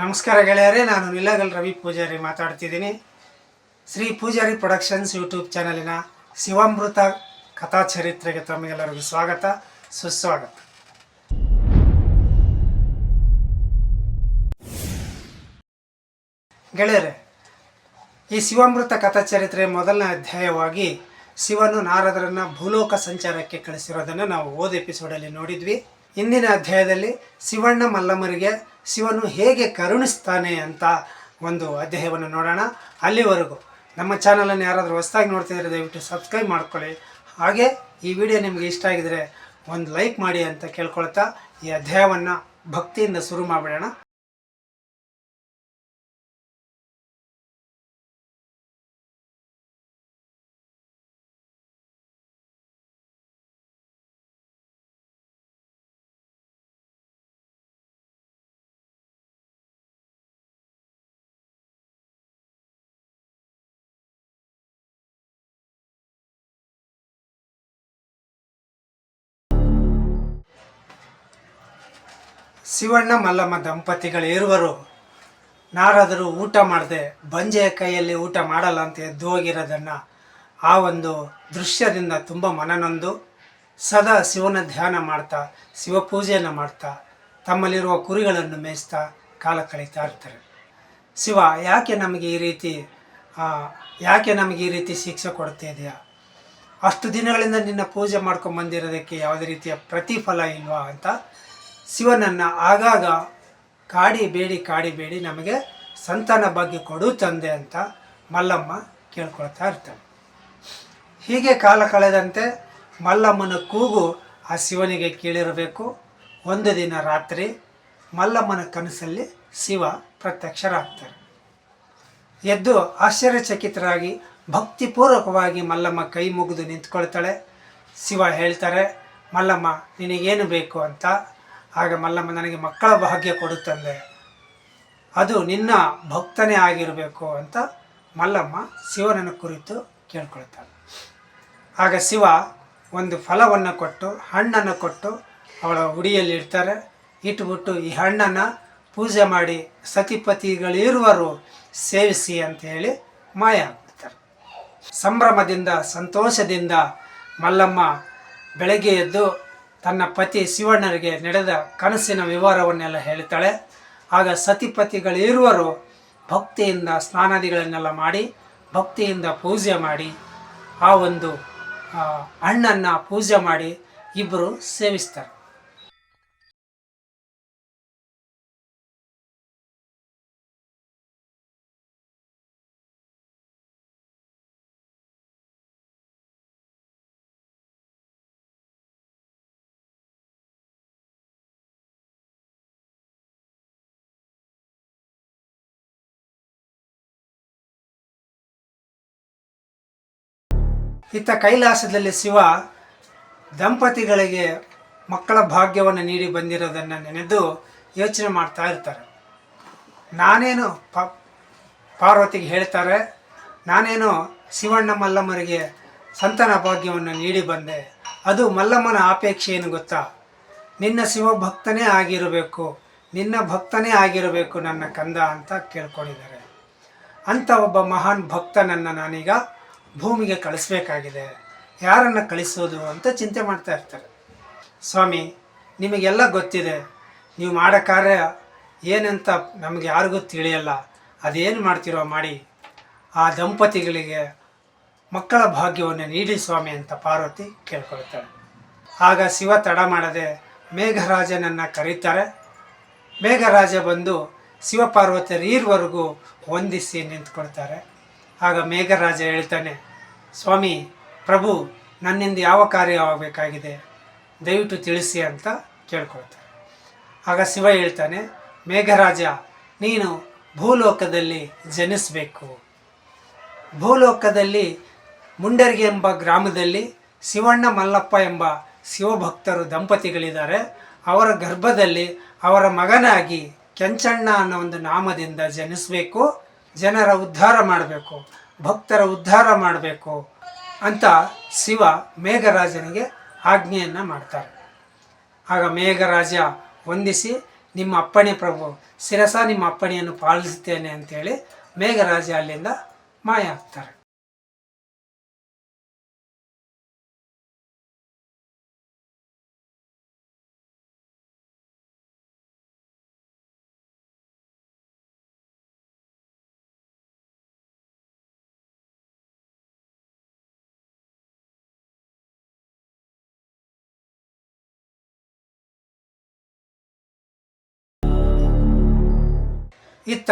ನಮಸ್ಕಾರ ಗೆಳೆಯರೇ, ನಾನು ನಿಲಗಲ್ ರವಿ ಪೂಜಾರಿ ಮಾತಾಡ್ತಿದ್ದೀನಿ. ಶ್ರೀ ಪೂಜಾರಿ ಪ್ರೊಡಕ್ಷನ್ಸ್ ಯೂಟ್ಯೂಬ್ ಚಾನಲಿನ ಶಿವಾಮೃತ ಕಥಾಚರಿತ್ರೆಗೆ ತಮಗೆಲ್ಲರಿಗೂ ಸ್ವಾಗತ, ಸುಸ್ವಾಗತ. ಗೆಳೆಯರೆ, ಈ ಶಿವಾಮೃತ ಕಥಾ ಚರಿತ್ರೆ ಮೊದಲನೇ ಅಧ್ಯಾಯವಾಗಿ ಶಿವನು ನಾರದರನ್ನ ಭೂಲೋಕ ಸಂಚಾರಕ್ಕೆ ಕಳಿಸಿರೋದನ್ನು ನಾವು ಓದ್ ಎಪಿಸೋಡಲ್ಲಿ ನೋಡಿದ್ವಿ. ಇಂದಿನ ಅಧ್ಯಾಯದಲ್ಲಿ ಶಿವಣ್ಣ ಮಲ್ಲಮ್ಮರಿಗೆ ಶಿವನು ಹೇಗೆ ಕರುಣಿಸ್ತಾನೆ ಅಂತ ಒಂದು ಅಧ್ಯಾಯವನ್ನು ನೋಡೋಣ. ಅಲ್ಲಿವರೆಗೂ ನಮ್ಮ ಚಾನಲನ್ನು ಯಾರಾದರೂ ಹೊಸದಾಗಿ ನೋಡ್ತಿದ್ರೆ ದಯವಿಟ್ಟು ಸಬ್ಸ್ಕ್ರೈಬ್ ಮಾಡ್ಕೊಳ್ಳಿ. ಹಾಗೆ ಈ ವಿಡಿಯೋ ನಿಮಗೆ ಇಷ್ಟ ಆಗಿದರೆ ಒಂದು ಲೈಕ್ ಮಾಡಿ ಅಂತ ಕೇಳ್ಕೊಳ್ತಾ ಈ ಅಧ್ಯಾಯವನ್ನು ಭಕ್ತಿಯಿಂದ ಶುರು ಮಾಡಿಬಿಡೋಣ. ಶಿವಣ್ಣ ಮಲ್ಲಮ್ಮ ದಂಪತಿಗಳು ಇರುವರು. ನಾರಾದರೂ ಊಟ ಮಾಡದೆ, ಬಂಜೆಯ ಕೈಯಲ್ಲಿ ಊಟ ಮಾಡಲ್ಲ ಅಂತ ಎದ್ದು ಹೋಗಿರೋದನ್ನು ಆ ಒಂದು ದೃಶ್ಯದಿಂದ ತುಂಬ ಮನನೊಂದು. ಸದಾ ಶಿವನ ಧ್ಯಾನ ಮಾಡ್ತಾ ಶಿವಪೂಜೆಯನ್ನು ಮಾಡ್ತಾ, ತಮ್ಮಲ್ಲಿರುವ ಕುರಿಗಳನ್ನು ಮೇಯಿಸ್ತಾ ಕಾಲ ಕಳೀತಾ ಇರ್ತಾರೆ. ಶಿವ, ಯಾಕೆ ನಮಗೆ ಈ ರೀತಿ ಯಾಕೆ ನಮಗೆ ಈ ರೀತಿ ಶಿಕ್ಷೆ ಕೊಡ್ತಾ ಇದೆಯಾ? ಅಷ್ಟು ದಿನಗಳಿಂದ ನಿನ್ನ ಪೂಜೆ ಮಾಡ್ಕೊಂಡು ಬಂದಿರೋದಕ್ಕೆ ಯಾವುದೇ ರೀತಿಯ ಪ್ರತಿಫಲ ಇಲ್ವಾ ಅಂತ ಶಿವನನ್ನು ಆಗಾಗ ಕಾಡಿಬೇಡಿ ಬೇಡಿ, ಕಾಡಿ ಬೇಡಿ ನಮಗೆ ಸಂತಾನ ಭಾಗ್ಯ ಕೊಡು ತಂದೆ ಅಂತ ಮಲ್ಲಮ್ಮ ಕೇಳ್ಕೊಳ್ತಾ ಇರ್ತಾಳೆ. ಹೀಗೆ ಕಾಲ ಕಳೆದಂತೆ ಮಲ್ಲಮ್ಮನ ಕೂಗು ಆ ಶಿವನಿಗೆ ಕೇಳಿರಬೇಕು. ಒಂದು ದಿನ ರಾತ್ರಿ ಮಲ್ಲಮ್ಮನ ಕನಸಲ್ಲಿ ಶಿವ ಪ್ರತ್ಯಕ್ಷರಾಗ್ತಾರೆ. ಎದ್ದು ಆಶ್ಚರ್ಯಚಕಿತರಾಗಿ ಭಕ್ತಿಪೂರ್ವಕವಾಗಿ ಮಲ್ಲಮ್ಮ ಕೈ ಮುಗಿದು ನಿಂತ್ಕೊಳ್ತಾಳೆ. ಶಿವ ಹೇಳ್ತಾರೆ, ಮಲ್ಲಮ್ಮ, ನಿನಗೇನು ಬೇಕು ಅಂತ ಆಗ ಮಲ್ಲಮ್ಮ ನನಗೆ ಮಕ್ಕಳ ಭಾಗ್ಯ ಕೊಡುತ್ತಂದೆ ಅದು ನಿನ್ನ ಭಕ್ತನೇ ಆಗಿರಬೇಕು ಅಂತ ಮಲ್ಲಮ್ಮ ಶಿವನನ್ನ ಕುರಿತು ಕೇಳ್ಕೊಳ್ತಾಳೆ. ಆಗ ಶಿವ ಒಂದು ಫಲವನ್ನು ಕೊಟ್ಟು, ಹಣ್ಣನ್ನು ಕೊಟ್ಟು ಅವಳ ಉಡಿಯಲ್ಲಿ ಇಡ್ತಾರೆ. ಇಟ್ಬಿಟ್ಟು ಈ ಹಣ್ಣನ್ನು ಪೂಜೆ ಮಾಡಿ ಸತಿಪತಿಗಳಿರುವರು ಸೇವಿಸಿ ಅಂತ ಹೇಳಿ ಮಾಯ ಆಗ್ಬಿಡ್ತಾರೆ. ಸಂಭ್ರಮದಿಂದ, ಸಂತೋಷದಿಂದ ಮಲ್ಲಮ್ಮ ಬೆಳಗ್ಗೆ ಎದ್ದು ತನ್ನ ಪತಿ ಶಿವಣ್ಣರಿಗೆ ನಡೆದ ಕನಸಿನ ವಿವರವನ್ನೆಲ್ಲ ಹೇಳ್ತಾಳೆ. ಆಗ ಸತಿಪತಿಗಳಿರುವರು ಭಕ್ತಿಯಿಂದ ಸ್ನಾನಾದಿಗಳನ್ನೆಲ್ಲ ಮಾಡಿ, ಭಕ್ತಿಯಿಂದ ಪೂಜೆ ಮಾಡಿ, ಆ ಒಂದು ಹಣ್ಣನ್ನು ಪೂಜೆ ಮಾಡಿ ಇಬ್ಬರು ಸೇವಿಸ್ತಾರೆ. ಇತ್ತ ಕೈಲಾಸದಲ್ಲಿ ಶಿವ ದಂಪತಿಗಳಿಗೆ ಮಕ್ಕಳ ಭಾಗ್ಯವನ್ನು ನೀಡಿ ಬಂದಿರೋದನ್ನು ನೆನೆದು ಯೋಚನೆ ಮಾಡ್ತಾ ಇರ್ತಾರೆ. ನಾನೇನು ಪ, ಪಾರ್ವತಿಗೆ ಹೇಳ್ತಾರೆ, ನಾನೇನು ಶಿವಣ್ಣ ಮಲ್ಲಮ್ಮರಿಗೆ ಸಂತಾನ ಭಾಗ್ಯವನ್ನು ನೀಡಿ ಬಂದೆ, ಅದು ಮಲ್ಲಮ್ಮನ ಅಪೇಕ್ಷೆ ಏನು ಗೊತ್ತಾ? ನಿನ್ನ ಶಿವಭಕ್ತನೇ ಆಗಿರಬೇಕು, ನಿನ್ನ ಭಕ್ತನೇ ಆಗಿರಬೇಕು ನನ್ನ ಕಂದ ಅಂತ ಕೇಳ್ಕೊಂಡಿದ್ದಾರೆ. ಅಂಥ ಒಬ್ಬ ಮಹಾನ್ ಭಕ್ತನನ್ನು ನಾನೀಗ ಭೂಮಿಗೆ ಕಳಿಸ್ಬೇಕಾಗಿದೆ, ಯಾರನ್ನು ಕಳಿಸೋದು ಅಂತ ಚಿಂತೆ ಮಾಡ್ತಾ ಇರ್ತಾರೆ. ಸ್ವಾಮಿ, ನಿಮಗೆಲ್ಲ ಗೊತ್ತಿದೆ, ನೀವು ಮಾಡೋ ಕಾರ್ಯ ಏನಂತ ನಮಗೆ ಯಾರಿಗೂ ತಿಳಿಯಲ್ಲ, ಅದೇನು ಮಾಡ್ತಿರೋ ಮಾಡಿ, ಆ ದಂಪತಿಗಳಿಗೆ ಮಕ್ಕಳ ಭಾಗ್ಯವನ್ನು ನೀಡಿ ಸ್ವಾಮಿ ಅಂತ ಪಾರ್ವತಿ ಕೇಳ್ಕೊಳ್ತಾಳೆ. ಆಗ ಶಿವ ತಡ ಮಾಡದೆ ಮೇಘರಾಜನನ್ನು ಕರೀತಾರೆ. ಮೇಘರಾಜ ಬಂದು ಶಿವಪಾರ್ವತಿಯರೀರ್ವರೆಗೂ ಹೊಂದಿಸಿ ನಿಂತ್ಕೊಳ್ತಾರೆ. ಆಗ ಮೇಘರಾಜ ಹೇಳ್ತಾನೆ ಸ್ವಾಮಿ, ಪ್ರಭು, ನನ್ನಿಂದ ಯಾವ ಕಾರ್ಯ ಆಗಬೇಕಾಗಿದೆ? ದಯವಿಟ್ಟು ತಿಳಿಸಿ ಅಂತ ಕೇಳ್ಕೊಳ್ತಾರೆ. ಆಗ ಶಿವ ಹೇಳ್ತಾನೆ, ಮೇಘರಾಜ, ನೀನು ಭೂಲೋಕದಲ್ಲಿ ಜನಿಸಬೇಕು. ಭೂಲೋಕದಲ್ಲಿ ಮುಂಡರ್ಗಿ ಎಂಬ ಗ್ರಾಮದಲ್ಲಿ ಶಿವಣ್ಣ ಮಲ್ಲಪ್ಪ ಎಂಬ ಶಿವಭಕ್ತರು ದಂಪತಿಗಳಿದ್ದಾರೆ. ಅವರ ಗರ್ಭದಲ್ಲಿ ಅವರ ಮಗನಾಗಿ ಕೆಂಚಣ್ಣ ಅನ್ನೋ ಒಂದು ನಾಮದಿಂದ ಜನಿಸಬೇಕು, ಜನರ ಉದ್ಧಾರ ಮಾಡಬೇಕು. ಭಕ್ತರ ಉದ್ಧಾರ ಮಾಡಬೇಕು ಅಂತ ಶಿವ ಮೇಘರಾಜನಿಗೆ ಆಜ್ಞೆಯನ್ನು ಮಾಡ್ತಾರೆ. ಆಗ ಮೇಘರಾಜ ವಂದಿಸಿ, ನಿಮ್ಮ ಅಪ್ಪಣೆ ಪ್ರಭು, ಶಿರಸ ನಿಮ್ಮ ಅಪ್ಪಣೆಯನ್ನು ಪಾಲಿಸುತ್ತೇನೆ ಅಂತೇಳಿ ಮೇಘರಾಜ ಅಲ್ಲಿಂದ ಮಾಯ ಆಗ್ತಾರೆ. ಇತ್ತ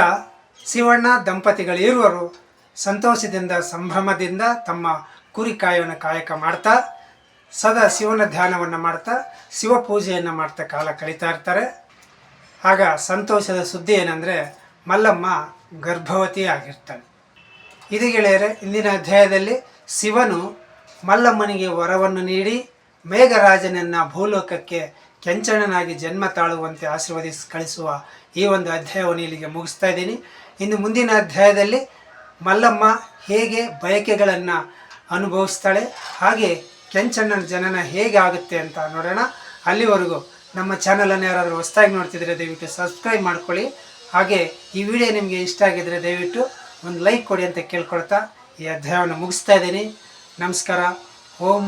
ಶಿವಣ್ಣ ದಂಪತಿಗಳಿರುವರು ಸಂತೋಷದಿಂದ, ಸಂಭ್ರಮದಿಂದ ತಮ್ಮ ಕುರಿ ಕಾಯುವನ ಕಾಯಕ ಮಾಡ್ತಾ, ಸದಾ ಶಿವನ ಧ್ಯಾನವನ್ನು ಮಾಡ್ತಾ, ಶಿವ ಪೂಜೆಯನ್ನು ಮಾಡ್ತಾ ಕಾಲ ಕಳೀತಾ ಇರ್ತಾರೆ. ಆಗ ಸಂತೋಷದ ಸುದ್ದಿ ಏನಂದರೆ, ಮಲ್ಲಮ್ಮ ಗರ್ಭವತಿ ಆಗಿರ್ತಾಳೆ. ಇದು ಗೆಳೆಯರೆ, ಇಂದಿನ ಅಧ್ಯಾಯದಲ್ಲಿ ಶಿವನು ಮಲ್ಲಮ್ಮನಿಗೆ ವರವನ್ನು ನೀಡಿ ಮೇಘರಾಜನನ್ನು ಭೂಲೋಕಕ್ಕೆ ಕೆಂಚಣ್ಣನಾಗಿ ಜನ್ಮ ತಾಳುವಂತೆ ಆಶೀರ್ವದಿಸಿ ಕಳಿಸುವ ಈ ಒಂದು ಅಧ್ಯಾಯವನ್ನು ಇಲ್ಲಿಗೆ ಮುಗಿಸ್ತಾ ಇದ್ದೀನಿ. ಇನ್ನು ಮುಂದಿನ ಅಧ್ಯಾಯದಲ್ಲಿ ಮಲ್ಲಮ್ಮ ಹೇಗೆ ಬಯಕೆಗಳನ್ನು ಅನುಭವಿಸ್ತಾಳೆ, ಹಾಗೆ ಕೆಂಚಣ್ಣನ ಜನನ ಹೇಗೆ ಆಗುತ್ತೆ ಅಂತ ನೋಡೋಣ. ಅಲ್ಲಿವರೆಗೂ ನಮ್ಮ ಚಾನಲನ್ನು ಯಾರಾದರೂ ಹೊಸದಾಗಿ ನೋಡ್ತಿದ್ರೆ ದಯವಿಟ್ಟು ಸಬ್ಸ್ಕ್ರೈಬ್ ಮಾಡ್ಕೊಳ್ಳಿ. ಹಾಗೆ ಈ ವಿಡಿಯೋ ನಿಮಗೆ ಇಷ್ಟ ಆಗಿದ್ರೆ ದಯವಿಟ್ಟು ಒಂದು ಲೈಕ್ ಕೊಡಿ ಅಂತ ಕೇಳ್ಕೊಳ್ತಾ ಈ ಅಧ್ಯಾಯವನ್ನು ಮುಗಿಸ್ತಾ ಇದ್ದೀನಿ. ನಮಸ್ಕಾರ. ಓಂ